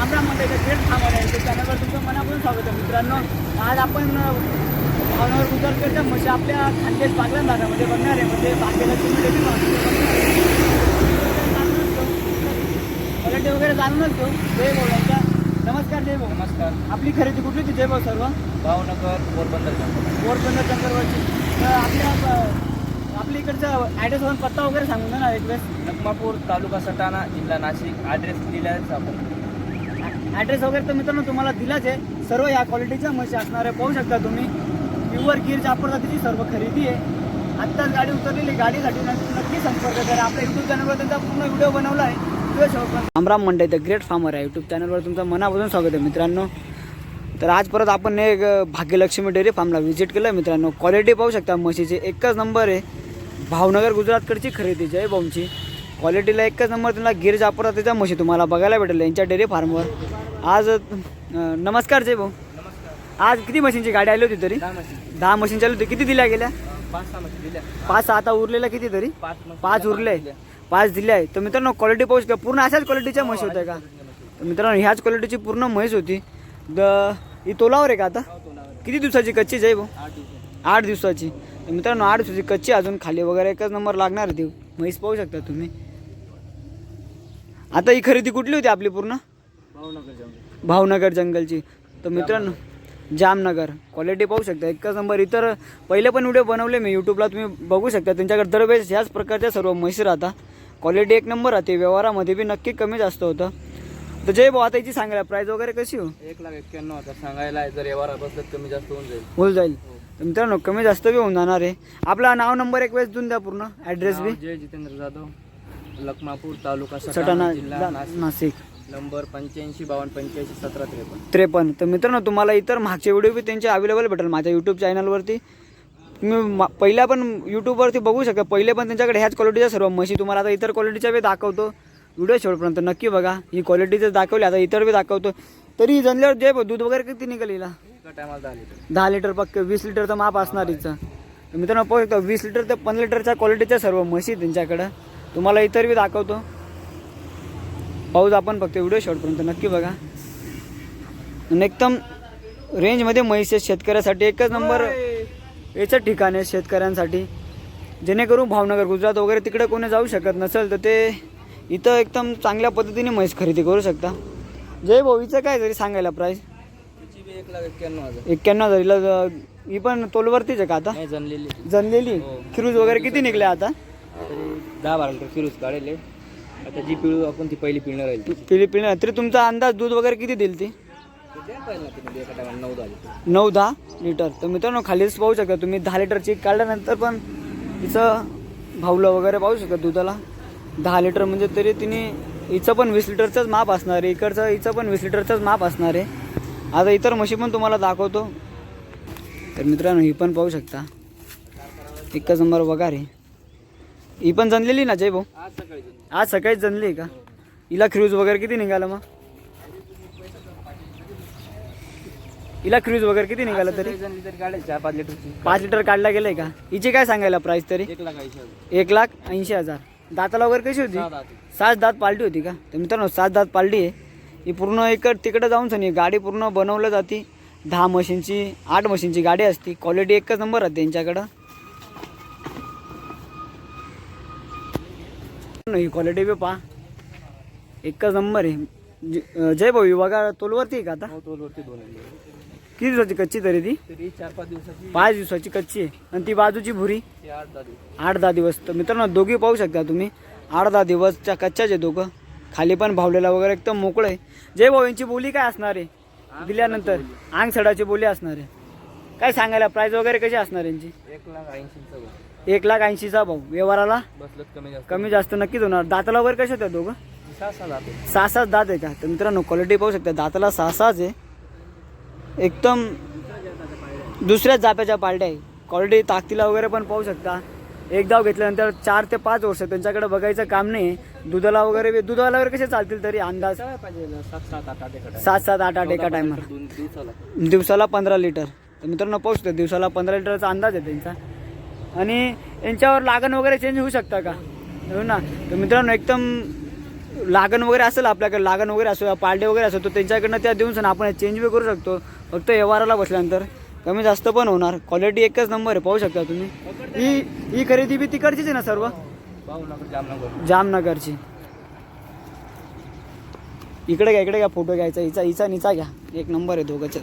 राम राम मंडळी थेट थांबवलं आहे चॅनलवर तुमचं मनापासून स्वागत आहे मित्रांनो. आज आपण भावनावर गुजरकडच्या म्हशी आपल्या खानदेश बागला भागामध्ये बघणार आहे. म्हणजे बागेला तुम्ही क्वालिटी वगैरे जाणूनच घेऊ जय भाऊ यांचा. नमस्कार जय भाऊ. नमस्कार. आपली खरेदी कुठली होती? जय भाऊ सर्व. भावनगर पोरबंदर पोरबंदर चंद्रवरची तर आपल्या आपल्या इकडचं ॲड्रेस पत्ता वगैरे सांगून ना एक वेळेस लखमापूर तालुका सटाणा जिल्हा नाशिक. ॲड्रेस दिला आहे आपण. ॲड्रेस वगैरे तर मित्रांनो तुम्हाला दिलाच आहे. सर्व या क्वालिटीच्या म्हशी असणाऱ्या पाहू शकता तुम्ही. प्युअर गिर जापर जातीची सर्व खरेदी आहे. आत्ताच गाडी उतरलेली. गाडीसाठी नक्की नक्की संपर्क करा. आपल्या युट्यूब चॅनलवर त्यांचा पूर्ण व्हिडिओ बनवला आहे. रामराम मंडई द ग्रेट फार्मर आहे. युट्यूब चॅनलवर तुमचं मनापासून स्वागत आहे मित्रांनो. तर आज परत आपण एक भाग्यलक्ष्मी डेअरी फार्मला व्हिजिट केलं मित्रांनो. क्वालिटी पाहू शकता म्हशीची एकच नंबर आहे. भावनगर गुजरातकडची खरेदी. जय भाऊंची. क्वालिटीला एकच नंबर त्यांना गिर जापरातीच्या म्हशी तुम्हाला बघायला भेटेल यांच्या डेअरी फार्मवर. आज नमस्कार जय भाऊ. आज किती मशीनची गाडी आली होती तरी? दहा मशीन चालू होती. किती दिल्या गेल्या? पाच दिल्या. आता उरलेल्या किती तरी? पाच दिल्या, उरले. दिल्या. पाच दिले आहे तर मित्रांनो क्वालिटी पाहू शकता. पूर्ण अशाच क्वालिटीच्या म्हशी होत्या का? तर मित्रांनो ह्याच क्वालिटीची पूर्ण म्हैस होती. द ही तोलावर आहे का आता? हो. किती दिवसाची कच्ची जाई भाऊ? आठ दिवसाची. तर मित्रांनो आठ दिवसाची कच्ची अजून खाली वगैरे एकच नंबर लागणार ती म्हैस पाहू शकता तुम्ही. आता ही खरेदी कुठली होती आपली पूर्ण? भावनगर जंगल. भावनगर जंगलची तर मित्रांनो जामनगर. क्वालिटी पाहू शकता. एकच नंबर. इतर पहिले पण व्हिडिओ बनवले मी यूट्यूबला तुम्ही बघू शकता. त्यांच्याकडे दरवेळेस ह्याच प्रकारच्या सर्व म्हशी राहता क्वालिटी एक नंबर राहते. व्यवहारामध्ये बी नक्की कमी जास्त होतं. तर जय भाऊ आता याची सांगायला प्राईस वगैरे कशी हो? एक लाख एक्क्याण्णव हजार सांगायला. जर व्यवहार कमी जास्त होऊन जाईल. होऊन जाईल. तर मित्रांनो कमी जास्त बी होऊन जाणार आहे. आपला नाव नंबर एक वेळेस देऊन द्या पूर्ण. Address B. जय जितेंद्र जाधव. लखमापूर तालुका सटाणा जिल्हा नाशिक. नंबर पंच्याऐंशी बावन्न पंच्याऐंशी सतरा त्रेपन्न. त्रेपन्न. तर मित्रांनो तुम्हाला इतर मागचे व्हिडिओ बी त्यांचे अवेलेबल भेटेल माझ्या यूट्यूब चॅनलवरती तुम्ही मा- पहिल्या पण यूट्यूबवरती बघू शकता. पहिले पण त्यांच्याकडे ह्याच क्वालिटीच्या सर्व म्हशी. तुम्हाला आता इतर क्वालिटीच्या बी दाखवतो. व्हिडिओ शेवटपर्यंत नक्की बघा. ही क्वालिटी जर दाखवली आता इतर बी दाखवतो. तरी जनल्यावर जे दूध वगैरे किती निघेल हिला? एका टायमाला दहा लिटर पक्क. वीस लिटरचं माप असणार हिचं तर मित्रांनो पाहू शकता वीस लिटर ते पंधरा लिटरच्या क्वालिटीच्या सर्व म्हशी त्यांच्याकडं. तुम्हाला इतर बी दाखवतो. पाऊस आपण फक्त व्हिडिओ शॉर्टपर्यंत नक्की बघा. आणि एकदम रेंजमध्ये म्हैस आहेत शेतकऱ्यासाठी. एकच नंबर याचं ठिकाण आहे शेतकऱ्यांसाठी. जेणेकरून भावनगर गुजरात वगैरे तिकडे कोणी जाऊ शकत नसेल तर ते इथं एकदम चांगल्या पद्धतीने म्हैस खरेदी करू शकता. जय भाऊ हिचं काय तरी सांगायला प्राईस एक लाख एक्क्याण्णव हजार. एक्क्याण्णव हजार. हिला ज- ही पण तोलवरतीच आहे का आता? जनलेली. जनलेली. हो. क्रूज वगैरे किती निघले आता? दहा बारा लिटर फिरूस काढले. आता जी पिळू आपण ती पहिली पिळणार राहील ती पिढी पिढी तरी तुमचा अंदाज दूध वगैरे किती देईल ती? टायमाला नऊ दहा लिटर. नऊ दहा लिटर. तर मित्रांनो खालीच पाहू शकता तुम्ही दहा लिटरची काढल्यानंतर पण तिचं भावलं वगैरे पाहू शकता दुधाला. दहा लिटर म्हणजे तरी तिने हिचं पण वीस लिटरचंच माप असणार आहे. इकडचं हिचं पण वीस लिटरचंच माप असणार आहे. आता इतर म्हशी पण तुम्हाला दाखवतो. तर मित्रांनो ही पण पाहू शकता. एकच नंबर वगार ही पण जनलेली ना जय भाऊ आज सकाळी. आज सकाळीच जनली आहे का? हिला क्रूज वगैरे किती निघालं मग? हिला क्रूज वगैरे किती निघालं तरी? सकाळी जनली तरी काढायची चार पाच लिटरची पाच लिटर काढला गेलंय का? हिची काय सांगायला प्राइस तरी? एक लाख ऐंशी हजार. एक लाख ऐंशी हजार. दाताला वगैरे कशी होती? सहा दहा ते. सात दात पालटी होती का? तर मित्रांनो सात दात पालटी आहे. ही पूर्ण इकड तिकडे जाऊन सनी गाडी पूर्ण बनवलं जाते. दहा मशीनची आठ मशीनची गाडी असती. क्वालिटी एकच नंबर राहते यांच्याकडं ही क्वालिटी बी पहा. एकच नंबर आहे. जय भाऊ बघा तोलवरती आहे का आता? हो तोलवरती दोन आहे. किती दिवसाची कच्ची तरी ती? चार पाच दिवसाची. पाच दिवसाची कच्ची आहे. आणि ती बाजूची भुरी? आठ दहा दिवस. तर मित्रांनो दोघी पाहू शकता तुम्ही. आठ दहा दिवसच्या कच्च्याच आहे दोघं. खाली पण भावलेला वगैरे एकदम मोकळं आहे. जय भाऊ यांची बोली काय असणार आहे? दिल्यानंतर आंग सडाची बोली असणार आहे. काय सांगायला? प्राईस वगैरे कशी असणार यांची? एक लाख भाव. एक लाख ऐंशीचा भाऊ. व्यवहाराला कमी जास्त. कमी जास्त नक्कीच होणार. दाताला वगैरे कसे होत्या दोघं? सहा सहा जाते सहा सात दात आहे का? तर मित्रांनो क्वालिटी पाहू शकता. दाताला सहा सहाच आहे. एकदम दुसऱ्याच जाप्याच्या पार्ट्या आहे क्वालिटी ताकदीला वगैरे पण पाहू शकता. एक दाव घेतल्यानंतर चार ते पाच वर्ष त्यांच्याकडे बघायचं काम नाही दुधाला वगैरे दुधाला वगैरे कसे चालतील तरी अंदाज? सात सात आठ आठ एका टायमाला दिवसाला पंधरा लिटर. तर मित्रांनो पाहू शकता दिवसाला पंधरा लिटरचा अंदाज आहे त्यांचा. आणि यांच्यावर लागण वगैरे चेंज होऊ शकता का? हो ना? तर मित्रांनो एकदम लागण वगैरे असेल आपल्याकडे लागण वगैरे असो पालडे वगैरे असो तर त्यांच्याकडनं त्या देऊन सण आपण चेंज बी करू शकतो. फक्त व्यवहाराला बसल्यानंतर कमी जास्त पण होणार. क्वालिटी एकच नंबर आहे पाहू शकता तुम्ही. ही ही खरेदी बी तिकडचीच आहे ना सर्व? जामनगर जामनगरची. इकडे घ्या इकडे घ्या फोटो घ्यायचा हिचा हिचा निचा घ्या. एक नंबर आहे दोघांच्या